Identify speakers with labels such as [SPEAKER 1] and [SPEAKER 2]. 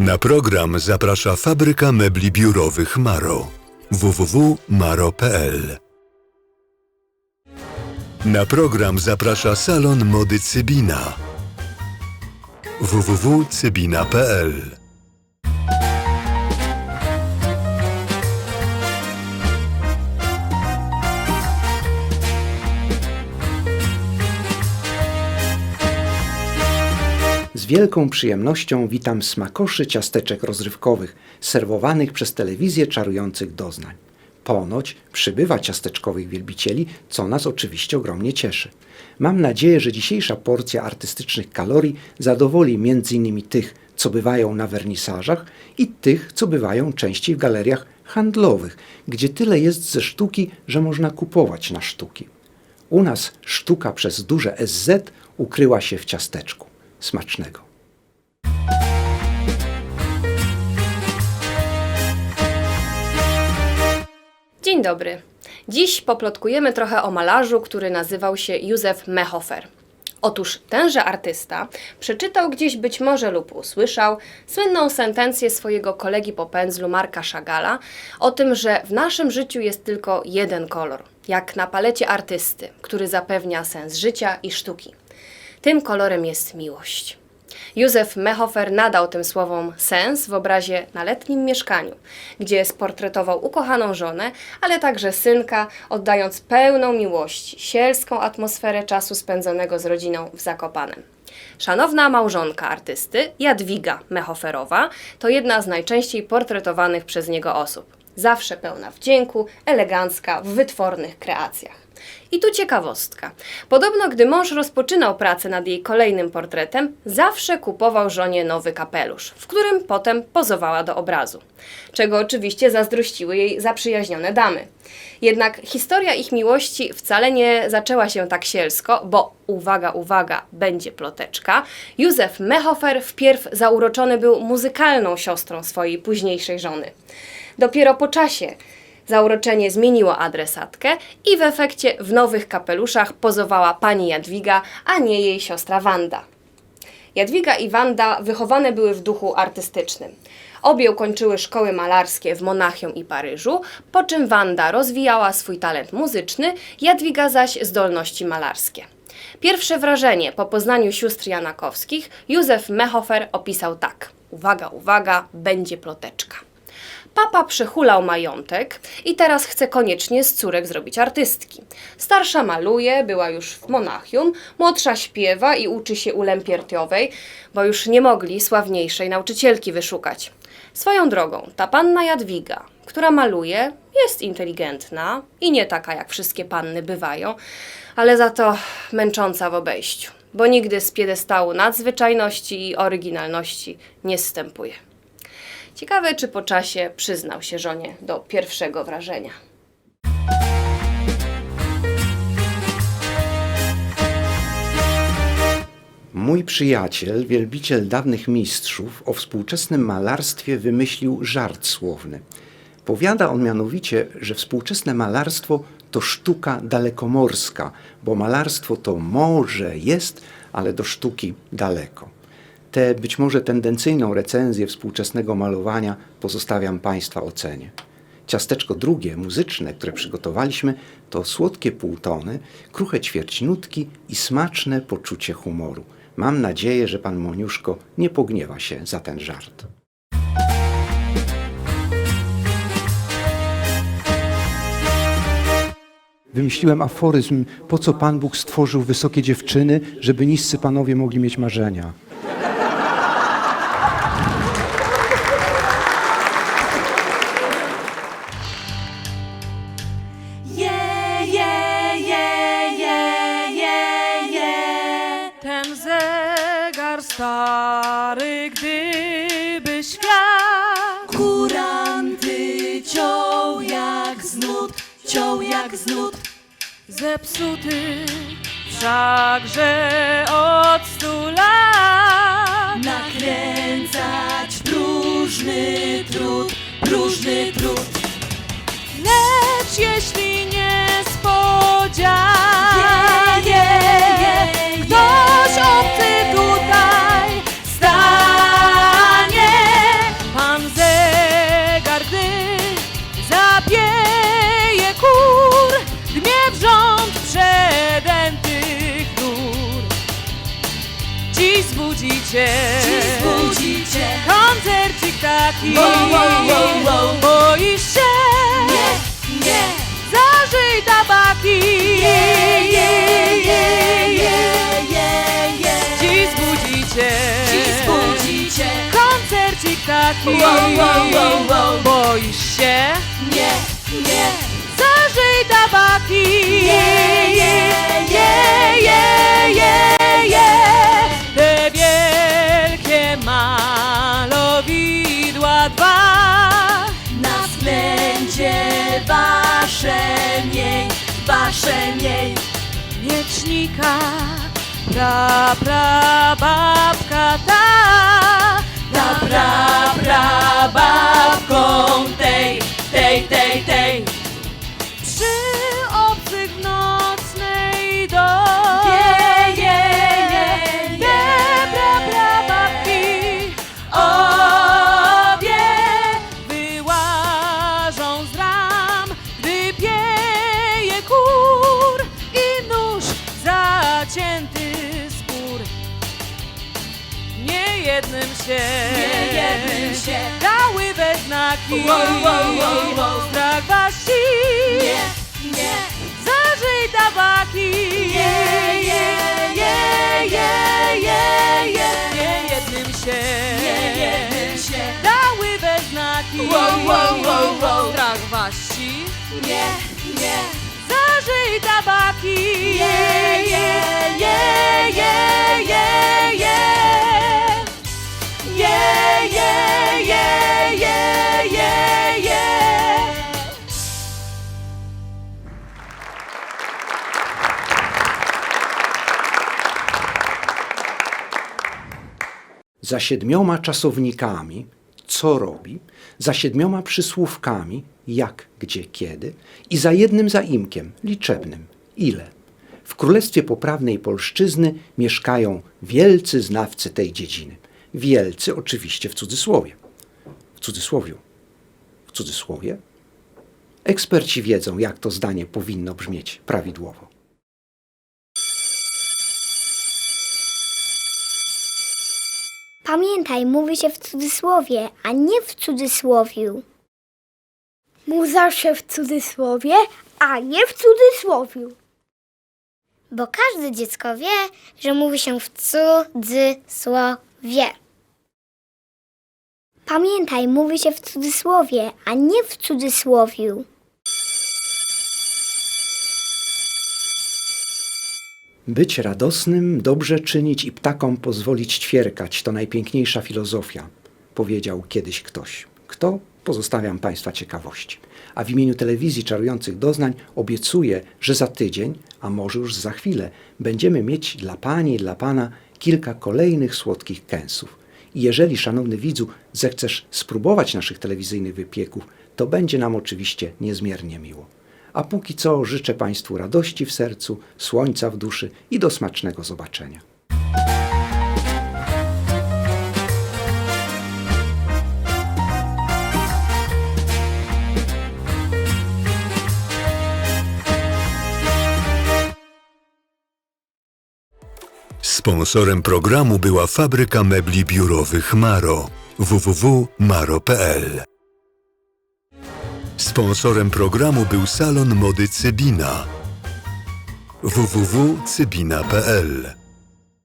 [SPEAKER 1] Na program zaprasza fabryka mebli biurowych Maro. www.maro.pl Na program zaprasza salon mody Cybina. www.cybina.pl
[SPEAKER 2] wielką przyjemnością witam smakoszy ciasteczek rozrywkowych, serwowanych przez telewizję czarujących doznań. Ponoć przybywa ciasteczkowych wielbicieli, co nas oczywiście ogromnie cieszy. Mam nadzieję, że dzisiejsza porcja artystycznych kalorii zadowoli m.in. tych, co bywają na wernisażach i tych, co bywają częściej w galeriach handlowych, gdzie tyle jest ze sztuki, że można kupować na sztuki. U nas sztuka przez duże SZ ukryła się w ciasteczku. Smacznego.
[SPEAKER 3] Dzień dobry. Dziś poplotkujemy trochę o malarzu, który nazywał się Józef Mehofer. Otóż tenże artysta przeczytał gdzieś być może lub usłyszał słynną sentencję swojego kolegi po pędzlu Marka Chagala o tym, że w naszym życiu jest tylko jeden kolor, jak na palecie artysty, który zapewnia sens życia i sztuki. Tym kolorem jest miłość. Józef Mehofer nadał tym słowom sens w obrazie na letnim mieszkaniu, gdzie sportretował ukochaną żonę, ale także synka, oddając pełną miłości sielską atmosferę czasu spędzonego z rodziną w Zakopanem. Szanowna małżonka artysty, Jadwiga Mehoferowa, to jedna z najczęściej portretowanych przez niego osób. Zawsze pełna wdzięku, elegancka, w wytwornych kreacjach. I tu ciekawostka. Podobno, gdy mąż rozpoczynał pracę nad jej kolejnym portretem, zawsze kupował żonie nowy kapelusz, w którym potem pozowała do obrazu. Czego oczywiście zazdrościły jej zaprzyjaźnione damy. Jednak historia ich miłości wcale nie zaczęła się tak sielsko, bo uwaga, uwaga, będzie ploteczka. Józef Mehofer wpierw zauroczony był muzykalną siostrą swojej późniejszej żony. Dopiero po czasie Zauroczenie zmieniło adresatkę i w efekcie w nowych kapeluszach pozowała pani Jadwiga, a nie jej siostra Wanda. Jadwiga i Wanda wychowane były w duchu artystycznym. Obie ukończyły szkoły malarskie w Monachium i Paryżu, po czym Wanda rozwijała swój talent muzyczny, Jadwiga zaś zdolności malarskie. Pierwsze wrażenie po poznaniu sióstr Janakowskich Józef Mehofer opisał tak. Uwaga, uwaga, będzie ploteczka. Papa przehulał majątek i teraz chce koniecznie z córek zrobić artystki. Starsza maluje, była już w Monachium, młodsza śpiewa i uczy się u Lempiertiowej, bo już nie mogli sławniejszej nauczycielki wyszukać. Swoją drogą, ta panna Jadwiga, która maluje, jest inteligentna i nie taka jak wszystkie panny bywają, ale za to męcząca w obejściu, bo nigdy z piedestału nadzwyczajności i oryginalności nie zstępuje. Ciekawe, czy po czasie przyznał się żonie do pierwszego wrażenia.
[SPEAKER 2] Mój przyjaciel, wielbiciel dawnych mistrzów, o współczesnym malarstwie wymyślił żart słowny. Powiada on mianowicie, że współczesne malarstwo to sztuka dalekomorska, bo malarstwo to może jest, ale do sztuki daleko. Tę być może tendencyjną recenzję współczesnego malowania pozostawiam Państwa ocenie. Ciasteczko drugie, muzyczne, które przygotowaliśmy, to słodkie półtony, kruche ćwierćnutki i smaczne poczucie humoru. Mam nadzieję, że pan Moniuszko nie pogniewa się za ten żart. Wymyśliłem aforyzm, po co Pan Bóg stworzył wysokie dziewczyny, żeby niscy panowie mogli mieć marzenia.
[SPEAKER 4] Ciął jak z nut Zepsuty wszakże od stu lat. Nakręcać próżny trud, próżny trud. Lecz jeśli zbudzicie. Dziś zbudzicie. Koncercik taki.
[SPEAKER 5] Wow, wow, wow, wow.
[SPEAKER 4] Boisz się?
[SPEAKER 5] Nie, nie.
[SPEAKER 4] Zażyj tabaki.
[SPEAKER 5] Je, je, je, je, je, je.
[SPEAKER 4] Dziś Koncercik taki.
[SPEAKER 5] Wow, wow, wow, wow.
[SPEAKER 4] Boisz się?
[SPEAKER 5] Nie, nie.
[SPEAKER 4] Zażyj tabaki.
[SPEAKER 5] Je, je,
[SPEAKER 4] je, je, je, je.
[SPEAKER 5] Wasze miej, wasze miej.
[SPEAKER 4] Miecznika, pra, pra, babka ta.
[SPEAKER 5] Ta pra, pra, babką
[SPEAKER 4] jednym się,
[SPEAKER 5] Nie jednym się.
[SPEAKER 4] dały we znaki.
[SPEAKER 5] Wow, wow, wow, wow.
[SPEAKER 4] Strach wasi,
[SPEAKER 5] nie, nie.
[SPEAKER 4] zażyj tabaki.
[SPEAKER 5] Je, je, je, je, je, je.
[SPEAKER 4] Nie jednym się,
[SPEAKER 5] Nie jednym się.
[SPEAKER 4] dały we znaki.
[SPEAKER 5] Wow, wow, wow, wow.
[SPEAKER 4] Strach wasi,
[SPEAKER 5] Nie, nie.
[SPEAKER 4] zażyj tabaki.
[SPEAKER 2] Za siedmioma czasownikami, co robi, za siedmioma przysłówkami, jak, gdzie, kiedy i za jednym zaimkiem, liczebnym, ile. W Królestwie Poprawnej Polszczyzny mieszkają wielcy znawcy tej dziedziny. Wielcy oczywiście w cudzysłowie. W cudzysłowiu. W cudzysłowie. Eksperci wiedzą, jak to zdanie powinno brzmieć prawidłowo.
[SPEAKER 6] Pamiętaj, mówi się w cudzysłowie, a nie w cudzysłowiu. Mów zawsze w cudzysłowie, a nie w cudzysłowiu. Bo każde dziecko wie, że mówi się w cudzysłowie. Pamiętaj, mówi się w cudzysłowie, a nie w cudzysłowiu.
[SPEAKER 2] Być radosnym, dobrze czynić i ptakom pozwolić ćwierkać to najpiękniejsza filozofia, powiedział kiedyś ktoś. Kto? Pozostawiam Państwa ciekawości. A w imieniu telewizji Czarujących Doznań obiecuję, że za tydzień, a może już za chwilę, będziemy mieć dla Pani i dla Pana kilka kolejnych słodkich kęsów. I jeżeli, szanowny widzu, zechcesz spróbować naszych telewizyjnych wypieków, to będzie nam oczywiście niezmiernie miło. A póki co życzę Państwu radości w sercu, słońca w duszy i do smacznego zobaczenia.
[SPEAKER 1] Sponsorem programu była fabryka mebli biurowych Maro www.maro.pl Sponsorem programu był salon mody Cybina. www.cybina.pl